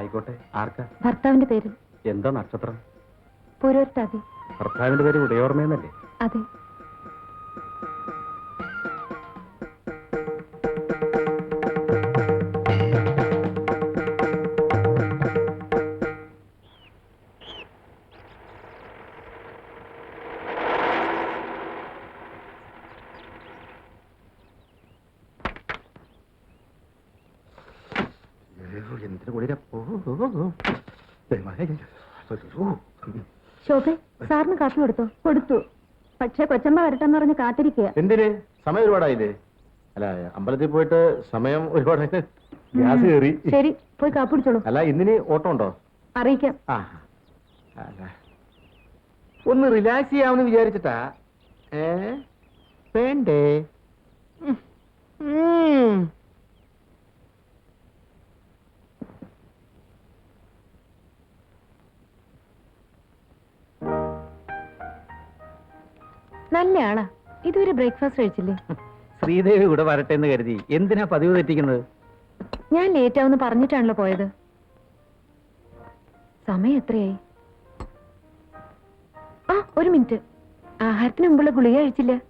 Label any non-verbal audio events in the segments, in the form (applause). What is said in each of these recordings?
ആയിക്കോട്ടെ. ആർക്കാ? ഭർത്താവിന്റെ പേര്. എന്താ നക്ഷത്രം? പുരോർത്താതി ഭർത്താവിന്റെ പേര് ഉടയോർമ്മയെന്നല്ലേ അതെ. എന്തിനു കൂടി ശോഭെ സാറിന് കാശ് കൊടുത്തോ? കൊടുത്തു. പക്ഷേ കൊച്ചമ്മ വരട്ടെന്ന് പറഞ്ഞ് കാത്തിരിക്കുക എന്തിന്? സമയം ഒരുപാടായില്ലേ? അല്ല അമ്പലത്തിൽ പോയിട്ട് സമയം ഒരുപാടായി ഗ്യാസ് കയറി. ശരി പോയി കാപ്പിടിച്ചോളൂ അല്ല ഇന്നിനി ഓട്ടോ ഉണ്ടോ? അറിയിക്കാം. ആ ഒന്ന് റിലാക്സ് ചെയ്യാമെന്ന് വിചാരിച്ചിട്ടാ. ഏ? വേണ്ടേ? ഉം. ഇതുവരെ ബ്രേക്ക്ഫാസ്റ്റ് കഴിച്ചില്ലേ? ശ്രീദേവി കൂടെ വരട്ടെ എന്ന് കരുതി. എന്തിനാ പതിവ് തെറ്റിക്കുന്നത്? ഞാൻ ലേറ്റ് ആവുന്ന പറഞ്ഞിട്ടാണല്ലോ പോയത്. സമയം എത്രയായി? ആ ഒരു മിനിറ്റ്. ആഹാരത്തിന് മുമ്പുള്ള ഗുളിക കഴിച്ചില്ല.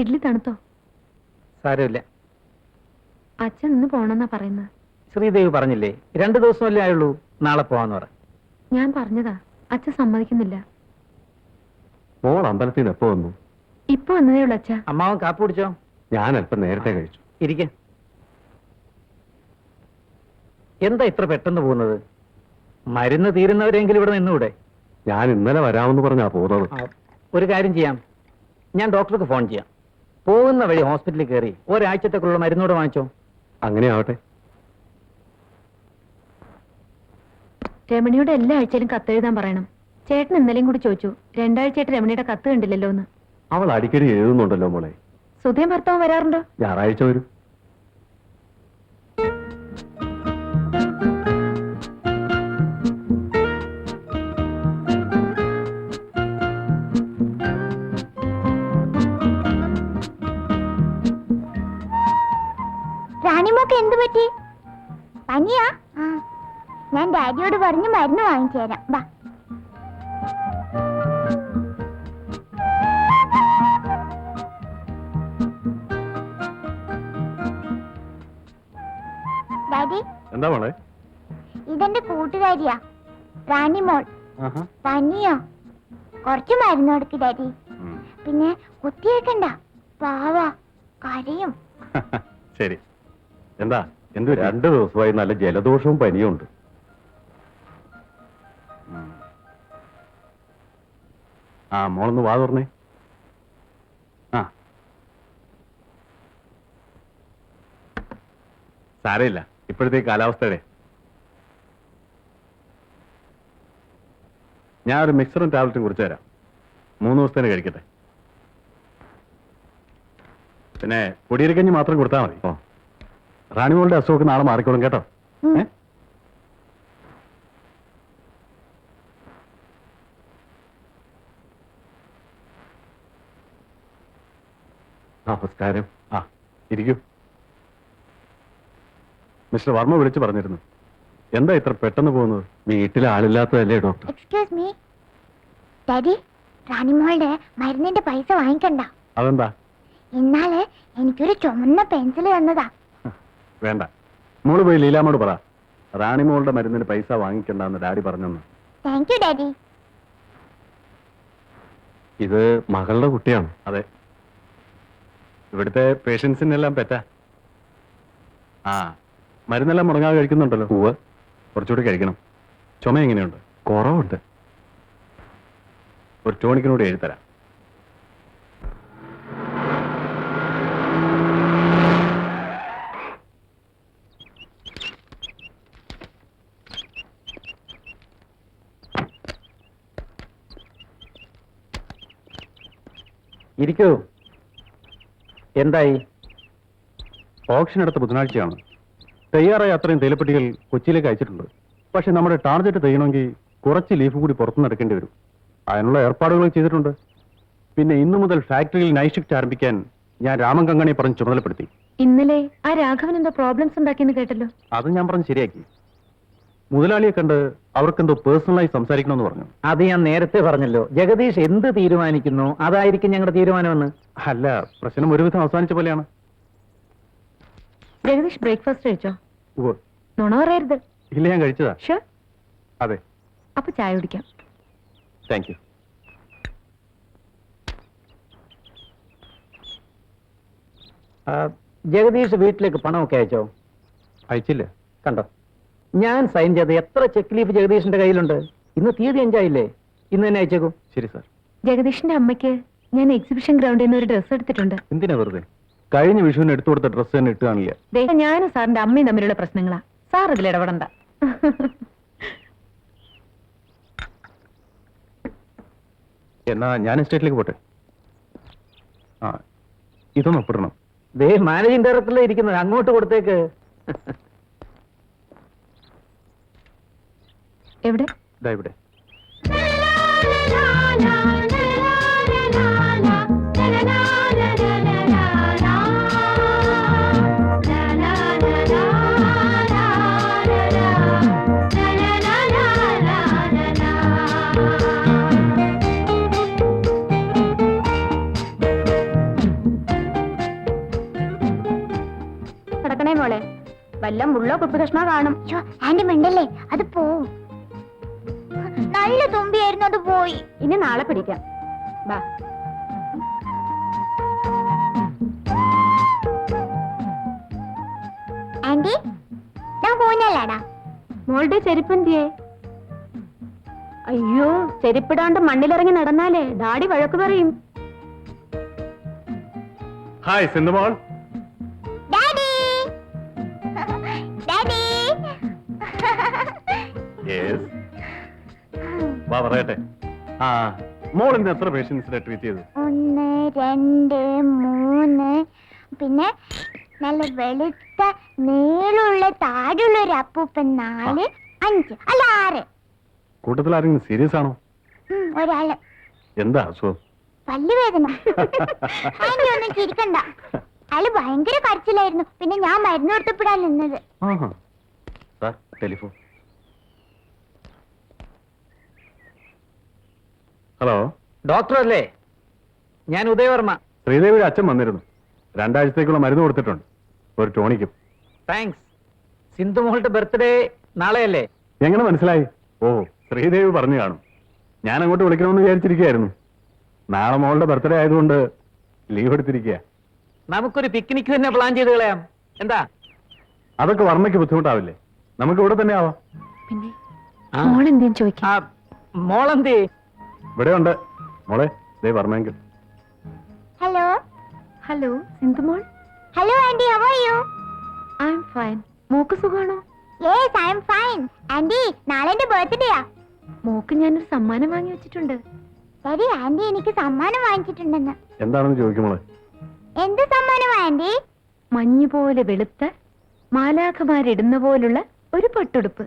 ഇഡ്ലി തണുത്തോ? സാരമില്ല. അച്ഛൻ ഇന്ന് പോണെന്നാ പറയുന്നത് ശ്രീദേവി പറഞ്ഞില്ലേ രണ്ടു ദിവസമല്ലേ ആയുള്ളൂ നാളെ പോവാന്ന് പറ. ഞാൻ പറഞ്ഞതാ അച്ഛൻ സമ്മതിക്കുന്നില്ല. മോൾ അമ്പലത്തിൽ നിന്ന് എപ്പോ വന്നു? ഇപ്പൊ വന്നതേ ഉള്ളു അച്ഛാ. അമ്മാവൻ കാപ്പി കുടിച്ചോ? ഞാൻ അല്പം നേരത്തെ കഴിച്ചു. ഇരിക്ക. എന്താ ഇത്ര പെട്ടെന്ന് പോകുന്നത്? മരുന്ന് തീരുന്നവരെങ്കിലും ഇവിടെ നിന്നൂടെ? ഞാൻ ഇന്നലെ വരാമെന്ന് പറഞ്ഞാ പോകുന്നത് ഒരു കാര്യം ചെയ്യാം. ഞാൻ ഡോക്ടർക്ക് ഫോൺ ചെയ്യാം. പോകുന്ന വഴി ഹോസ്പിറ്റലിൽ കയറി ഒരാഴ്ചത്തേക്കുള്ള മരുന്നോട് വാങ്ങിച്ചോ. അങ്ങനെ ആവട്ടെ. രമണിയുടെ എല്ലാ ആഴ്ചയിലും കത്തെഴുതാൻ പറയണം. ചേട്ടൻ ഇന്നലെയും കൂടി ചോദിച്ചു രണ്ടാഴ്ചയായിട്ട് രമണിയുടെ കത്ത് കണ്ടില്ലല്ലോ എന്ന് അവൾ അടിക്കടി എഴുതുന്നുണ്ടല്ലോ മോളെ. സുധയും ഭർത്താവ് വരാറുണ്ടോ? ഞായറാഴ്ച വരും. പനിയാ ഞാൻ ഡാഡിയോട് പറഞ്ഞ് മരുന്ന് വാങ്ങിച്ചു തരാം ബാ ഡാഡി എന്താ മോളെ? ഇതെന്റെ കൂട്ടുകാരിയാ. റാണിമോൾ. പനിയോ കുറച്ച് മരുന്ന് കൊടുക്ക് ഡാഡി. പിന്നെ കുത്തിയേക്കണ്ട. പാവാ. കരയും. (laughs) ശരി. എന്താ? എന്ത് രണ്ട് ദിവസമായി നല്ല ജലദോഷവും പനിയുമുണ്ട്. ആ മോളൊന്ന് വാ തുറന്നേ. ആ. സാരയില്ല ഇപ്പോഴത്തെ കാലാവസ്ഥയുടെ. ഞാൻ ഒരു മിക്സറും ടാബ്ലറ്റും കുറിച്ച് തരാം. മൂന്ന് ദിവസത്തേന് കഴിക്കട്ടെ. പിന്നെ പൊടിയരിക്കഞ്ഞ് മാത്രം കൊടുത്താൽ മതി. ഓ. റാണിമോളുടെ അസുഖമൊക്കെ നാളെ മാറിക്കോളും കേട്ടോ. ഏ? നമസ്കാരം. ആ ഇരിക്കൂ. മിസ്റ്റർ വർമ്മ വിളിച്ചു പറഞ്ഞിരുന്നു. എന്താ ഇത്ര പെട്ടെന്ന് പോകുന്നത്? വീട്ടിൽ ആളില്ലാത്തതല്ലേ ഡോക്ടർ? എക്സ്ക്യൂസ് മീ ഡാഡി റാണിമോളുടെ മരുന്നിന്റെ പൈസ വാങ്ങിക്കണ്ട. അതെന്താ? എന്നാൽ എനിക്കൊരു ചുമന്ന പെൻസിൽ തന്നതാ. വേണ്ട. മോൾ പോയി ലീലാമോട് പറ. റാണി മോളുടെ മരുന്നിന് പൈസ വാങ്ങിക്കണ്ടെന്ന് ഡാഡി പറഞ്ഞു താങ്ക് യു ഡാഡി ഇത് മകളുടെ കുട്ടിയാണ്. അതെ. ഇവിടുത്തെ പേഷ്യൻസിനെല്ലാം പെറ്റ. ആ മരുന്നെല്ലാം മുടങ്ങാതെ കഴിക്കുന്നുണ്ടല്ലോ. പൂവ് കുറച്ചുകൂടി കഴിക്കണം. ചുമ എങ്ങനെയുണ്ട്? കുറവുണ്ട്. ഒരു ടോണിക്കിനോട് എഴുതരാം ഇരിക്കൂ. എന്തായി? ഓപ്ഷൻ അടുത്ത ബുധനാഴ്ചയാണ്. തയ്യാറായ അത്രയും തേയിലപ്പെട്ടികൾ കൊച്ചിയിലേക്ക് അയച്ചിട്ടുണ്ട്. പക്ഷെ നമ്മുടെ ടാർജറ്റ് തെയ്യണമെങ്കിൽ കുറച്ച് ലീഫ് കൂടി പുറത്തുനിന്ന് എടുക്കേണ്ടി വരും. അതിനുള്ള ഏർപ്പാടുകൾ ചെയ്തിട്ടുണ്ട്. പിന്നെ ഇന്നു മുതൽ ഫാക്ടറിയിൽ നൈറ്റ് ഷിഫ്റ്റ് ആരംഭിക്കാൻ ഞാൻ രാമൻ കങ്ങണിയെ പറഞ്ഞ് ചുമതലപ്പെടുത്തി. ഇന്നലെ ആ രാഘവൻ എന്തോ പ്രോബ്ലംസ് ഉണ്ടാക്കിയെന്ന് കേട്ടല്ലോ. അത് ഞാൻ പറഞ്ഞ് ശരിയാക്കി. മുതലാളിയെ കണ്ട് അവർക്കെന്തോ പേഴ്സണലായി സംസാരിക്കണമെന്ന് പറഞ്ഞു. അത് ഞാൻ നേരത്തെ പറഞ്ഞല്ലോ. ജഗദീഷ് എന്ത് തീരുമാനിക്കുന്നു? അതായിരിക്കും ഞങ്ങളുടെ തീരുമാനമെന്ന്. അല്ല പ്രശ്നം ഒരുവിധം അവസാനിച്ച പോലെയാണ്. ജഗദീഷ് ബ്രേക്ക്ഫാസ്റ്റ് കഴിച്ചോ. നുണ പറയരുത്. ഇല്ല ഞാൻ കഴിച്ചതാ. അതെ. അപ്പൊ ചായ കുടിക്കാം. താങ്ക് യു ജഗദീഷ് വീട്ടിലേക്ക് പണമൊക്കെ അയച്ചോ? അയച്ചില്ല. കണ്ടോ? ഞാൻ സൈൻ ചെയ്ത എത്ര ചെക്ക് ലീഫ് ജഗദീഷിന്റെ കയ്യിലുണ്ട്? ഇന്ന് തീയതി അഞ്ചായില്ലേ? ഇന്ന് തന്നെ അയച്ചേക്കും. ശരി സാർ ജഗദീഷിന്റെ അമ്മയ്ക്ക് ഞാൻ എക്സിബിഷൻ ഗ്രൗണ്ടിൽ നിന്ന് ഒരു ഡ്രസ്സ് എടുത്തിട്ടുണ്ട്. എന്തിനാ വെറുതെ? കഴിഞ്ഞ വിഷുവിന് എടുത്തു കൊടുത്ത ഡ്രസ്സ് തന്നെ ഇട്ട് കാണില്ല? ദേ, ഞാനും സാറിന്റെ അമ്മയും തമ്മിലുള്ള പ്രശ്നങ്ങളാ. സാർ അതിൽ ഇടപെടണ്ട. എന്നാ ഞാൻ എസ്റ്റേറ്റിലേക്ക് പോട്ടെ. ആ ഇതൊന്ന് ഒപ്പിടണം. ദേ മാനേജിംഗ് ഡയറക്ടറിൽ ഇരിക്കുന്നത് അങ്ങോട്ട് കൊടുത്തേക്ക്. എവിടെ? ഇതാ ഇവിടെ. കിടക്കണേ മോളെ. വല്ല മുള്ളോ കുപ്പി കഷ്ണോ കാണും. ആന്റി മിണ്ടല്ലേ? അത് പോവും. നല്ല തുമ്പിയായിരുന്നു അത് പോയി. ഇനി നാളെ പിടിക്കാം. ബാ. ആന്റി ഞാൻ പോന്നല്ലേടാ മോളുടെ ചെരുപ്പന്തിയേ? അയ്യോ ചെരുപ്പിടാണ്ട് മണ്ണിലിറങ്ങി നടന്നാലേ ഡാഡി വഴക്ക് പറയും. ഹായ് സിന്ധുമോൾ. ഡാഡി! ഡാഡി! വാ പറയട്ടെ. ആ മോൾ ഇന്ന് എത്ര പേഷ്യൻസിനെ ട്രീറ്റ് ചെയ്തു ഒന്ന് രണ്ട് മൂന്ന്. പിന്നെ നല്ല വെളുത്ത നീളമുള്ള താടുള്ള ഒരു അപ്പൂപ്പൻ നാല് അഞ്ച് അല്ല ആറ്. കൂട്ടത്തിൽ ആരെങ്കിലും സീരിയസ് ആണോ? ഉം, ഒരാൾ. എന്താ അസുഖം? പല്ലുവേദന. ആന്റി ഒന്നും ചിരിക്കണ്ട. അയാൾ ഭയങ്കര കരച്ചിലായിരുന്നു. പിന്നെ ഞാൻ മരുന്ന് കൊടുത്തപ്പെടാൻ നിന്നത്. ആഹാ. Sir telephone. ഹലോ. ഡോക്ടർ അല്ലേ ഞാൻ ഉദയവർമ്മ. ശ്രീദേവിയുടെ അച്ഛൻ വന്നിരുന്നു. രണ്ടാഴ്ചത്തേക്കുള്ള മരുന്ന് കൊടുത്തിട്ടുണ്ട്. ഒരു ടോണിക്കും. താങ്ക്സ്. സിന്ധു മോളുടെ ബർത്ത്ഡേ നാളെയല്ലേ? എങ്ങനെ മനസ്സിലായി? ഓ ശ്രീദേവി പറഞ്ഞു കാണും. ഞാൻ അങ്ങോട്ട് വിളിക്കണമെന്ന് വിചാരിച്ചിരിക്കുകയായിരുന്നു. നാളെ മോളുടെ ബർത്ത്ഡേ ആയതുകൊണ്ട് ലീവ് എടുത്തിരിക്കുക. നമുക്കൊരു പിക്നിക് തന്നെ പ്ലാൻ ചെയ്ത് കളയാം. എന്താ? അതൊക്കെ വർമ്മയ്ക്ക് ബുദ്ധിമുട്ടാവില്ലേ? നമുക്ക് ഇവിടെ തന്നെ ആവാം. പിന്നെ ആ. മോൾ എന്തേലും ചോദിക്കാം ആ മോളെന്തേ? ഇവിടെ ഉണ്ട് മോളെ ദേ വർമ്മയെങ്കിൽ hello hello Sindhumol. Hello aunty how are you I am fine mock സുഖാണോ? Yes I am fine aunty നാളെ എന്റെ ബർത്ത്ഡേയാ മോക്ക് ഞാൻ ഒരു സമ്മാനം വാങ്ങി വെച്ചിട്ടുണ്ട്. ശരി ആന്റി എനിക്ക് സമ്മാനം വാങ്ങിച്ചിട്ടുണ്ടെന്ന്. എന്താണെന്ന് ചോദിക്കും മോളെ. എന്ത് സമ്മാനം ആന്റി മഞ്ഞുപോലെ വെളുത്ത മാലാഖമാരിടുന്ന പോലുള്ള ഒരു പട്ടുടുപ്പ്.